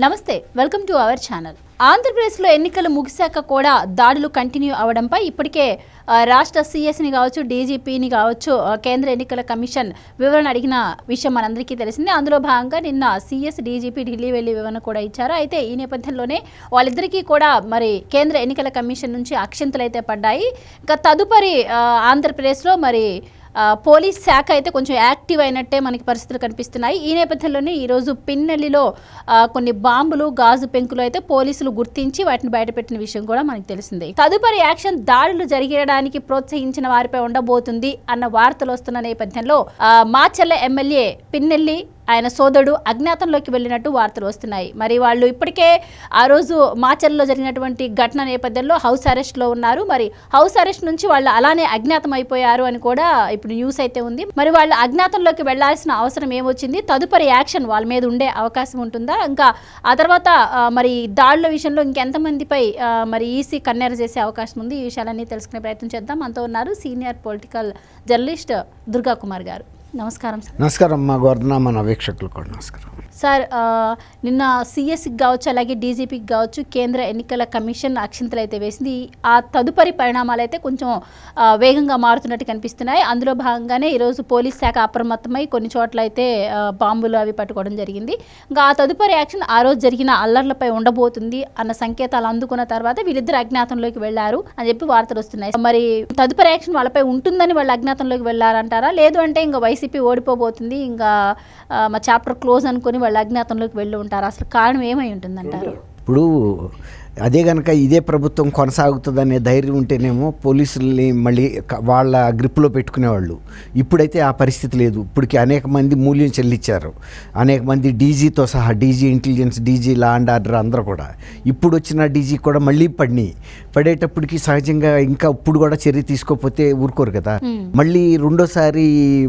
నమస్తే welcome to our channel. ఆంధ్రప్రదేశ్లో ఎన్నికలు ముగిశాక కూడా దాడులు కంటిన్యూ అవడంపై ఇప్పటికే రాష్ట్ర సీఎస్ని కావచ్చు డీజీపీని కావచ్చు కేంద్ర ఎన్నికల కమిషన్ వివరణ అడిగిన విషయం మనందరికీ తెలిసిందే. అందులో భాగంగా నిన్న సీఎస్ డీజీపీ ఢిల్లీ వెళ్ళి వివరణ కూడా ఇచ్చారు. అయితే ఈ నేపథ్యంలోనే వాళ్ళిద్దరికీ కూడా మరి కేంద్ర ఎన్నికల కమిషన్ నుంచి అక్షింతలు అయితే పడ్డాయి. ఇంకా తదుపరి ఆంధ్రప్రదేశ్లో మరి పోలీస్ శాఖ అయితే కొంచెం యాక్టివ్ అయినట్టే మనకి పరిస్థితులు కనిపిస్తున్నాయి. ఈ నేపథ్యంలోనే ఈరోజు పిన్నెల్లిలో కొన్ని బాంబులు గాజు పెంకులు అయితే పోలీసులు గుర్తించి వాటిని బయటపెట్టిన విషయం కూడా మనకు తెలిసిందే. తదుపరి యాక్షన్ దాడులు జరిగడానికి ప్రోత్సహించిన వారిపై ఉండబోతుంది అన్న వార్తలు వస్తున్న నేపథ్యంలో మాచెల్ల మాచర్ల ఎమ్మెల్యే పిన్నెల్లి ఆయన సోదరుడు అజ్ఞాతంలోకి వెళ్ళినట్టు వార్తలు వస్తున్నాయి. మరి వాళ్ళు ఇప్పటికే ఆ రోజు మాచర్లో జరిగినటువంటి ఘటన నేపథ్యంలో హౌస్ అరెస్ట్లో ఉన్నారు. మరి హౌస్ అరెస్ట్ నుంచి వాళ్ళు అలానే అజ్ఞాతం అయిపోయారు అని కూడా ఇప్పుడు న్యూస్ అయితే ఉంది. మరి వాళ్ళు అజ్ఞాతంలోకి వెళ్ళాల్సిన అవసరం ఏమొచ్చింది? తదుపరి యాక్షన్ వాళ్ళ మీద ఉండే అవకాశం ఉంటుందా? ఇంకా ఆ తర్వాత మరి దాడుల విషయంలో ఇంకెంతమందిపై మరి ఈసీ కన్నెర చేసే అవకాశం ఉంది? ఈ విషయాలన్నీ తెలుసుకునే ప్రయత్నం చేద్దాం. మనతో ఉన్నారు senior political journalist Durga Kumar గారు. నమస్కారం సార్. నమస్కారం మా గవర్న మన వీక్షకులు కూడా నమస్కారం. సార్ నిన్న సిఎస్కి కావచ్చు అలాగే డీజీపీకి కావచ్చు కేంద్ర ఎన్నికల కమిషన్ అక్షింతలు అయితే వేసింది. ఆ తదుపరి పరిణామాలు అయితే కొంచెం వేగంగా మారుతున్నట్టు కనిపిస్తున్నాయి. అందులో భాగంగానే ఈరోజు పోలీస్ శాఖ అప్రమత్తమై కొన్ని చోట్ల అయితే బాంబులు అవి పట్టుకోవడం జరిగింది. ఇంకా ఆ తదుపరి యాక్షన్ ఆ రోజు జరిగిన అల్లర్లపై ఉండబోతుంది అన్న సంకేతాలు అందుకున్న తర్వాత వీళ్ళిద్దరు అజ్ఞాతంలోకి వెళ్ళారు అని చెప్పి వార్తలు వస్తున్నాయి. మరి తదుపరి యాక్షన్ వాళ్ళపై ఉంటుందని వాళ్ళు అజ్ఞాతంలోకి వెళ్ళారంటారా? లేదు అంటే ఇంకా వైసీపీ ఓడిపోబోతుంది. ఇంకా మా చాప్టర్ క్లోజ్ అనుకుని వాళ్ళు అజ్ఞాతంలోకి వెళ్ళి ఉంటారు. అసలు కారణం ఏమై ఉంటుందంటారు? ఇప్పుడు అదే కనుక ఇదే ప్రభుత్వం కొనసాగుతుందనే ధైర్యం ఉంటేనేమో పోలీసుల్ని మళ్ళీ వాళ్ళ గ్రిప్లో పెట్టుకునేవాళ్ళు. ఇప్పుడైతే ఆ పరిస్థితి లేదు. ఇప్పటికి అనేక మంది మూల్యం చెల్లించారు. అనేక మంది డీజీతో సహా DG intelligence DG law and order అందరూ కూడా. ఇప్పుడు వచ్చిన డీజీ కూడా మళ్ళీ పడినాయి. పడేటప్పటికి సహజంగా ఇంకా ఇప్పుడు కూడా చర్య తీసుకోకపోతే ఊరుకోరు కదా. మళ్ళీ రెండోసారి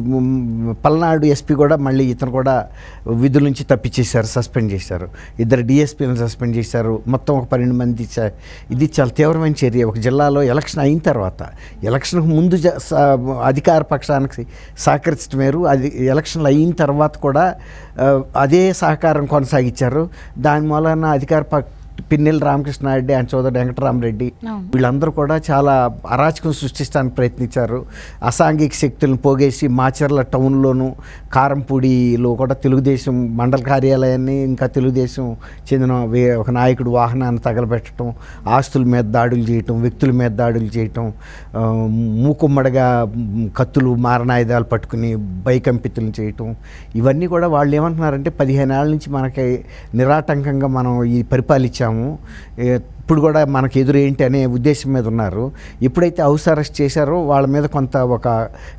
పల్నాడు ఎస్పీ కూడా మళ్ళీ ఇతను కూడా విధుల నుంచి తప్పించేశారు సస్పెండ్ చేశారు. ఇద్దరు డిఎస్పీలను సస్పెండ్ చేశారు. మొత్తం ఒక పన్నెండు మంది చ- ఇది చాలా తీవ్రమైన చర్య? ఒక జిల్లాలో ఎలక్షన్ అయిన తర్వాత ఎలక్షన్కు ముందు అధికార పక్షానికి సహకరించడం వేరు. అది ఎలక్షన్లు అయిన తర్వాత కూడా అదే సహకారం కొనసాగించారు. దాని మూలన అధికార పక్ష పిన్నెల రామకృష్ణారెడ్డి ఆయన సోదరుడు వెంకటరామరెడ్డి. వీళ్ళందరూ కూడా చాలా అరాచకం సృష్టించడానికి ప్రయత్నించారు అసాంఘిక శక్తులను పోగేసి మాచర్ల టౌన్లోను కారంపూడిలో కూడా తెలుగుదేశం మండల కార్యాలయాన్ని ఇంకా తెలుగుదేశం చెందిన ఒక నాయకుడు వాహనాన్ని తగలబెట్టడం ఆస్తుల మీద దాడులు చేయటం వ్యక్తుల మీద దాడులు చేయటం మూకుమ్మడిగా కత్తులు మారణాయుధాలు పట్టుకుని భయకంపితులను చేయటం ఇవన్నీ కూడా వాళ్ళు ఏమంటున్నారంటే పదిహేను ఏళ్ళ నుంచి మనకి నిరాటంకంగా మనం ఈ పరిపాలించాము ఏ, ఇప్పుడు కూడా మనకు ఎదురు ఏంటి అనే ఉద్దేశం మీద ఉన్నారు. ఎప్పుడైతే హౌస్ అరెస్ట్ చేశారో వాళ్ళ మీద కొంత ఒక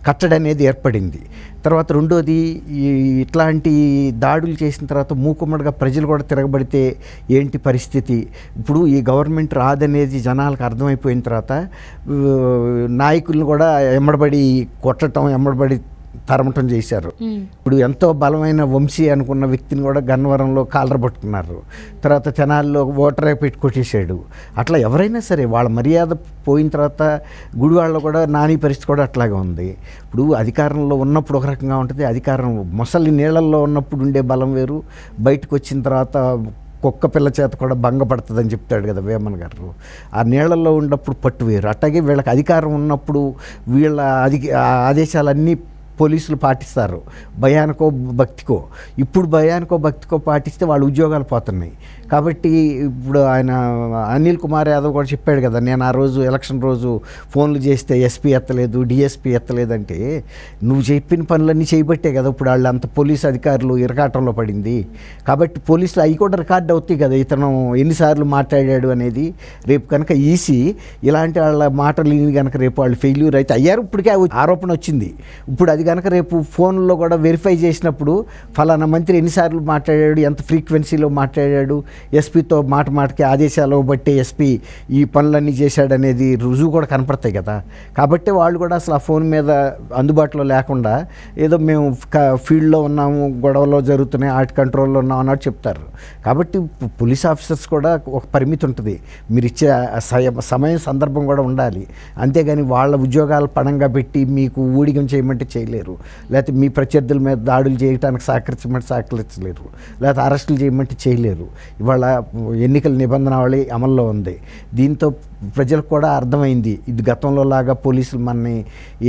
కట్టడి అనేది ఏర్పడింది. తర్వాత రెండోది ఈ ఇట్లాంటి దాడులు చేసిన తర్వాత మూకుమ్మడిగా ప్రజలు కూడా తిరగబడితే ఏంటి పరిస్థితి? ఇప్పుడు ఈ గవర్నమెంట్ రాదనేది జనాలకు అర్థమైపోయిన తర్వాత నాయకులను కూడా ఎమ్మడబడి కొట్టడం ఎమ్మడబడి తరమటం చేశారు. ఇప్పుడు ఎంతో బలమైన వంశీ అనుకున్న వ్యక్తిని కూడా గన్నవరంలో కాలర పట్టుకున్నారు. తర్వాత తెనాల్లో ఓటరే పెట్టి కొట్టేశాడు. అట్లా ఎవరైనా సరే వాళ్ళ మర్యాద పోయిన తర్వాత గుడివాళ్ళలో కూడా నాని పరిస్థితి కూడా అట్లాగే ఉంది. ఇప్పుడు అధికారంలో ఉన్నప్పుడు ఒక రకంగా ఉంటుంది. అధికారం మొసలి నీళ్ళల్లో ఉన్నప్పుడు ఉండే బలం వేరు. బయటకు వచ్చిన తర్వాత కుక్క పిల్ల చేత కూడా భంగపడుతుందని చెప్తాడు కదా వేమన్ గారు. ఆ నీళ్ళల్లో ఉన్నప్పుడు పట్టు వేరు. అట్లాగే వీళ్ళకి అధికారం ఉన్నప్పుడు వీళ్ళ అధి ఆదేశాలన్నీ పోలీసులు పాటిస్తారు. భయానికో భక్తికో. ఇప్పుడు భయానికో భక్తికో పాటిస్తే వాళ్ళ ఉద్యోగాలు పోతున్నాయి. కాబట్టి ఇప్పుడు ఆయన అనిల్ కుమార్ యాదవ్ కూడా చెప్పాడు కదా నేను ఆ రోజు ఎలక్షన్ రోజు ఫోన్లు చేస్తే ఎస్పీ ఎత్తలేదు డిఎస్పీ ఎత్తలేదంటే నువ్వు చెప్పిన పనులన్నీ చేయబట్టే కదా ఇప్పుడు వాళ్ళు అంత పోలీస్ అధికారులు ఇరకాటంలో పడింది. కాబట్టి పోలీసులు అవి కూడా రికార్డ్ అవుతాయి కదా ఇతను ఎన్నిసార్లు మాట్లాడాడు అనేది రేపు కనుక ఈసీ ఇలాంటి వాళ్ళ మాటలు కనుక రేపు వాళ్ళు ఫెయిల్యూర్ అయితే అయ్యారు. ఇప్పటికే ఆ ఆరోపణ వచ్చింది. ఇప్పుడు అది కనుక రేపు ఫోన్లో కూడా వెరిఫై చేసినప్పుడు ఫలానా మంత్రి ఎన్నిసార్లు మాట్లాడాడు ఎంత ఫ్రీక్వెన్సీలో మాట్లాడాడు ఎస్పీతో మాట మాటకి ఆదేశాలు బట్టి ఎస్పీ ఈ పనులన్నీ చేశాడనేది రుజువు కూడా కనపడతాయి కదా. కాబట్టి వాళ్ళు కూడా అసలు ఆ ఫోన్ మీద అందుబాటులో లేకుండా ఏదో మేము ఫీల్డ్లో ఉన్నాము గొడవలో జరుగుతున్నాయి ఆర్ట్ కంట్రోల్లో ఉన్నాం అన్నట్టు చెప్తారు. కాబట్టి పోలీస్ ఆఫీసర్స్ కూడా ఒక పరిమితి ఉంటుంది. మీరు ఇచ్చే ఆ సమయం సందర్భం కూడా ఉండాలి. అంతేగాని వాళ్ళ ఉద్యోగాలు పణంగా పెట్టి మీకు ఊడిగం చేయమంటే చేయలేరు. లేకపోతే మీ ప్రత్యర్థుల మీద దాడులు చేయడానికి సహకరించమంటే సహకరించలేరు. లేకపోతే అరెస్టులు చేయమంటే చేయలేరు. ఇవాళ ఎన్నికల నిబంధనావళి అమల్లో ఉంది. దీంతో ప్రజలకు కూడా అర్థమైంది. ఇది గతంలో లాగా పోలీసులు మనని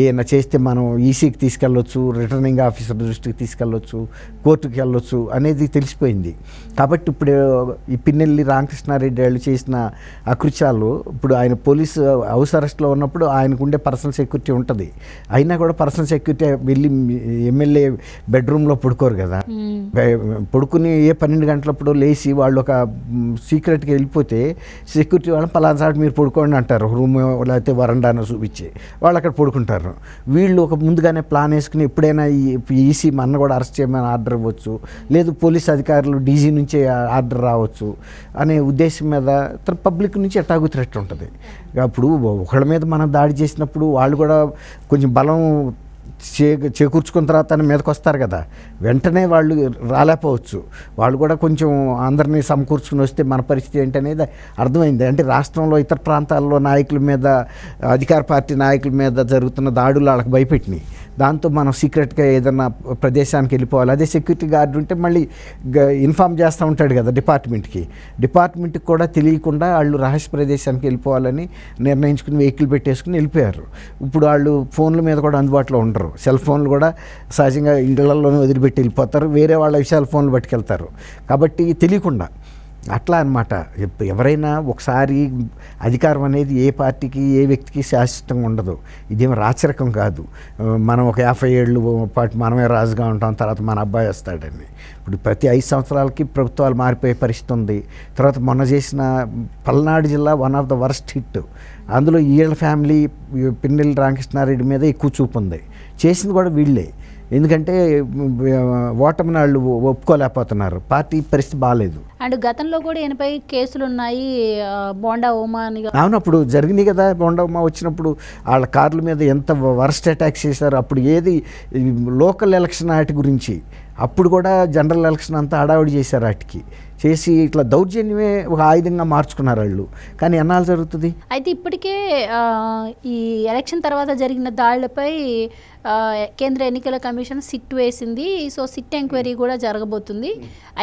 ఏమైనా చేస్తే మనం ఈసీకి తీసుకెళ్ళొచ్చు రిటర్నింగ్ ఆఫీసర్ దృష్టికి తీసుకెళ్ళొచ్చు కోర్టుకి వెళ్ళొచ్చు అనేది తెలిసిపోయింది. కాబట్టి ఇప్పుడు ఈ పిన్నెల్లి రామకృష్ణారెడ్డి వాళ్ళు చేసిన అకృత్యాలు ఇప్పుడు ఆయన పోలీసు హౌస్ అరెస్ట్లో ఉన్నప్పుడు ఆయనకు ఉండే పర్సనల్ సెక్యూరిటీ ఉంటుంది. అయినా కూడా పర్సనల్ సెక్యూరిటీ వెళ్ళి ఎమ్మెల్యే బెడ్రూమ్లో పడుకోరు కదా. పడుకుని ఏ పన్నెండు గంటలప్పుడు లేచి వాళ్ళు ఒక సీక్రెట్గా వెళ్ళిపోతే సెక్యూరిటీ వాళ్ళని పలానా సార్ మీరు పడుకోండి అంటారు. రూమ్ లేకపోతే వరండాను చూపించి. వాళ్ళు అక్కడ పడుకుంటారు. వీళ్ళు ఒక ముందుగానే ప్లాన్ వేసుకుని ఎప్పుడైనా ఈసీ మన కూడా అరెస్ట్ చేయమని ఆర్డర్ ఇవ్వచ్చు. లేదు పోలీస్ అధికారులు డీజీ నుంచే ఆర్డర్ రావచ్చు అనే ఉద్దేశం మీద పబ్లిక్ నుంచి ఎట్టాగు థ్రెట్ ఉంటుంది. అప్పుడు ఒకళ్ళ మీద మనం దాడి చేసినప్పుడు వాళ్ళు కూడా కొంచెం బలం చే చేకూర్చుకున్న తర్వాత తన మీదకి వస్తారు కదా. వెంటనే వాళ్ళు రాలేకపోవచ్చు. వాళ్ళు కూడా కొంచెం అందరినీ సమకూర్చుకుని వస్తే మన పరిస్థితి ఏంటనేది అర్థమైంది. అంటే రాష్ట్రంలో ఇతర ప్రాంతాల్లో నాయకుల మీద అధికార పార్టీ నాయకుల మీద జరుగుతున్న దాడులు వాళ్ళకి భయపెట్టినాయి. దాంతో మనం సీక్రెట్గా ఏదైనా ప్రదేశానికి వెళ్ళిపోవాలి. అదే సెక్యూరిటీ గార్డు ఉంటే మళ్ళీ ఇన్ఫామ్ చేస్తూ ఉంటాడు కదా డిపార్ట్మెంట్కి. డిపార్ట్మెంట్కి కూడా తెలియకుండా వాళ్ళు రహస్య ప్రదేశానికి వెళ్ళిపోవాలని నిర్ణయించుకుని వెహికల్ పెట్టేసుకుని వెళ్ళిపోయారు. ఇప్పుడు వాళ్ళు ఫోన్ల మీద కూడా అందుబాటులో ఉండరు. సెల్ ఫోన్లు కూడా సహజంగా ఇండ్లలోనే వదిలిపెట్టి వెళ్ళిపోతారు. వేరే వాళ్ళ విషయాలు ఫోన్లు పట్టుకెళ్తారు. కాబట్టి తెలియకుండా అట్లా అనమాట ఎవరైనా ఒకసారి అధికారం అనేది ఏ పార్టీకి ఏ వ్యక్తికి శాశ్వతంగా ఉండదు. ఇదేం రాచరికం కాదు. మనం ఒక యాభై ఏళ్ళు పాటు మనమే రాజుగా ఉంటాం. తర్వాత మన అబ్బాయి వస్తాడని ఇప్పుడు ప్రతి ఐదు సంవత్సరాలకి ప్రభుత్వాలు మారిపోయే పరిస్థితి ఉంది. తర్వాత మొన్న చేసిన పల్నాడు జిల్లా one of the worst hit. అందులో ఈళ్ళ ఫ్యామిలీ పిన్నెల్లి రామకృష్ణారెడ్డి మీద ఎక్కువ చూపు ఉంది. చేసింది కూడా వీళ్ళే. ఎందుకంటే ఓటమిని వాళ్ళు ఒప్పుకోలేకపోతున్నారు. పార్టీ పరిస్థితి బాగాలేదు అండ్ గతంలో కూడా ఈయనపై కేసులు ఉన్నాయి బోండా ఉమా అని. అవును అప్పుడు జరిగినాయి కదా బొండమ్మ వచ్చినప్పుడు. వాళ్ళ కార్ల మీద ఎంత వరస్ట్ అటాక్స్ చేశారు. అప్పుడు ఏది లోకల్ ఎలక్షన్ వాటి గురించి. అప్పుడు కూడా జనరల్ ఎలక్షన్ అంతా హడావుడి చేశారు వాటికి. చేసి ఇట్లా దౌర్జన్యమే ఒక ఆయుధంగా మార్చుకున్నారు వాళ్ళు. కానీ ఎన్నాళ్ళు జరుగుతుంది? అయితే ఇప్పటికే ఈ ఎలక్షన్ తర్వాత జరిగిన దాడులపై కేంద్ర ఎన్నికల కమిషన్ సిట్ వేసింది. సో సిట్ ఎంక్వైరీ కూడా జరగబోతుంది.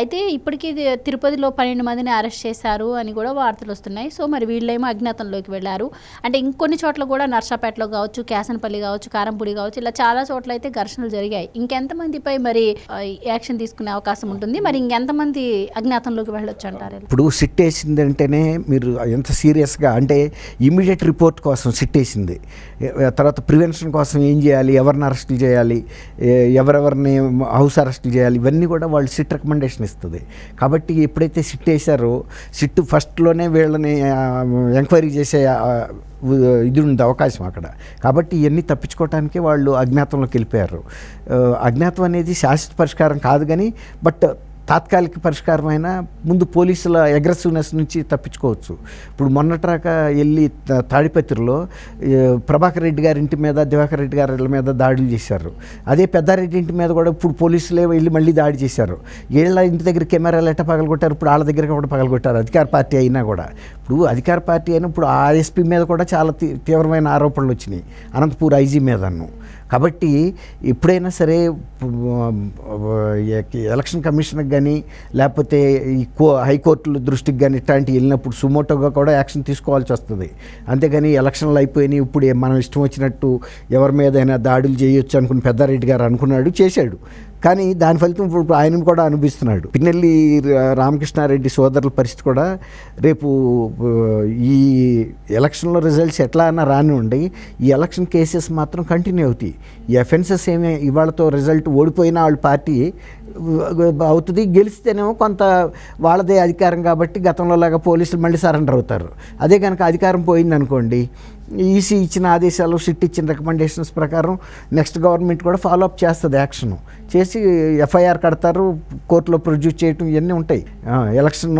అయితే ఇప్పటికీ తిరుపతిలో పన్నెండు మందిని అరెస్ట్ చేశారు అని కూడా వార్తలు వస్తున్నాయి. సో మరి వీళ్ళేమో అజ్ఞాతంలోకి వెళ్ళారు. అంటే ఇంకొన్ని చోట్ల కూడా నర్సాపేటలో కావచ్చు కేసనపల్లి కావచ్చు కారంపూడి కావచ్చు ఇలా చాలా చోట్ల అయితే ఘర్షణలు జరిగాయి. ఇంకెంతమందిపై మరి యాక్షన్ తీసుకునే అవకాశం ఉంటుంది. మరి ఇంకెంతమంది అజ్ఞాతంలోకి వెళ్ళొచ్చు అంటారు ఇప్పుడు సిట్ వేసిందంటేనే మీరు ఎంత సీరియస్గా అంటే ఇమీడియట్ రిపోర్ట్ కోసం సిట్ వేసింది. తర్వాత ప్రివెన్షన్ కోసం ఏం చేయాలి? ఎవరిని అరెస్టులు చేయాలి? ఎవరెవరిని హౌస్ అరెస్టులు చేయాలి? ఇవన్నీ కూడా వాళ్ళు సిట్ రికమెండేషన్ ఇస్తుంది. కాబట్టి ఎప్పుడైతే సిట్ వేశారో సిట్ ఫస్ట్లోనే వీళ్ళని ఎంక్వైరీ చేసే ఇది ఉంది అవకాశం అక్కడ. కాబట్టి ఇవన్నీ తప్పించుకోవటానికి వాళ్ళు అజ్ఞాతంలోకి వెళ్ళిపోయారు. అజ్ఞాతం అనేది శాశ్వత పరిష్కారం కాదు కానీ బట్ తాత్కాలిక పరిష్కారమైన ముందు పోలీసుల అగ్రెసివ్నెస్ నుంచి తప్పించుకోవచ్చు. ఇప్పుడు మొన్నట్రాక వెళ్ళి త- తాడిపత్రిలో ప్రభాకర్ రెడ్డి గారి ఇంటి మీద దివాకర్ రెడ్డి గారి ఇళ్ళ మీద దాడులు చేశారు. అదే పెద్దారెడ్డి ఇంటి మీద కూడా ఇప్పుడు పోలీసులే వెళ్ళి మళ్ళీ దాడి చేశారు. వీళ్ళ ఇంటి దగ్గర కెమెరాలు ఎట్ట పగలగొట్టారు? ఇప్పుడు వాళ్ళ దగ్గర కూడా పగలగొట్టారు. అధికార పార్టీ అయినా కూడా. ఇప్పుడు అధికార పార్టీ అయినా ఇప్పుడు ఆ ఎస్పీ మీద కూడా చాలా తీవ్రమైన ఆరోపణలు వచ్చినాయి. అనంతపూర్ ఐజీ మీదను కాబట్టి ఎప్పుడైనా సరే ఎలక్షన్ కమిషన్కి కానీ లేకపోతే కో హైకోర్టుల దృష్టికి కానీ ఇట్లాంటివి వెళ్ళినప్పుడు సుమోటోగా కూడా యాక్షన్ తీసుకోవాల్సి వస్తుంది. అంతేగాని ఎలక్షన్లు అయిపోయినాయి ఇప్పుడు మనం ఇష్టం వచ్చినట్టు ఎవరి మీదైనా దాడులు చేయొచ్చు అనుకుని పెద్దారెడ్డి గారు అనుకున్నాడు చేశాడు. కానీ దాని ఫలితం ఇప్పుడు ఆయనను కూడా అనిపిస్తున్నాడు పిన్నెల్లి రా- రామకృష్ణారెడ్డి సోదరుల పరిస్థితి కూడా రేపు ఈ ఎలక్షన్లో రిజల్ట్స్ ఎట్లా అన్నా రానివ్వండి ఈ ఎలక్షన్ కేసెస్ మాత్రం కంటిన్యూ అవుతాయి. ఈ అఫెన్సెస్ ఏమి ఇవాళతో రిజల్ట్ ఓడిపోయిన వాళ్ళ పార్టీ అవుతుంది. గెలిస్తేనేమో కొంత వాళ్ళదే అధికారం కాబట్టి గతంలో లాగా పోలీసులు మళ్ళీ సరెండర్ అవుతారు. అదే కనుక అధికారం పోయిందనుకోండి ఈసీ ఇచ్చిన ఆదేశాలు సిట్ ఇచ్చిన రికమెండేషన్స్ ప్రకారం నెక్స్ట్ గవర్నమెంట్ కూడా ఫాలో అప్ చేస్తుంది యాక్షన్ చేసి ఎఫ్ఐఆర్ కడతారు కోర్టులో ప్రొడ్యూస్ చేయటం ఇవన్నీ ఉంటాయి. ఎలక్షన్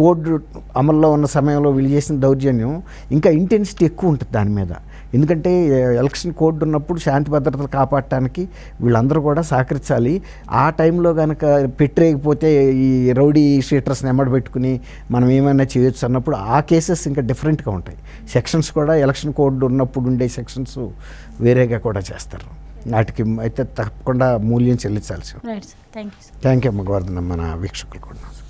కోడ్ అమల్లో ఉన్న సమయంలో వీళ్ళు చేసిన దౌర్జన్యం ఇంకా ఇంటెన్సిటీ ఎక్కువ ఉంటుంది దాని మీద. ఎందుకంటే ఎలక్షన్ కోడ్ ఉన్నప్పుడు శాంతి భద్రతలు కాపాడటానికి వీళ్ళందరూ కూడా సహకరించాలి. ఆ టైంలో కనుక పెట్టలేకపోతే ఈ రౌడీ షీటర్స్ని ఎమ్మడి పెట్టుకుని మనం ఏమైనా చేయొచ్చు అన్నప్పుడు ఆ కేసెస్ ఇంకా డిఫరెంట్గా ఉంటాయి. సెక్షన్స్ కూడా ఎలక్షన్ కోడ్ ఉన్నప్పుడు ఉండే సెక్షన్స్ వేరేగా కూడా చేస్తారు. వాటికి అయితే తప్పకుండా మూల్యం చెల్లించాల్సి థ్యాంక్ యూ అమ్మ గోవర్ధన్ మన వీక్షకులు కూడా.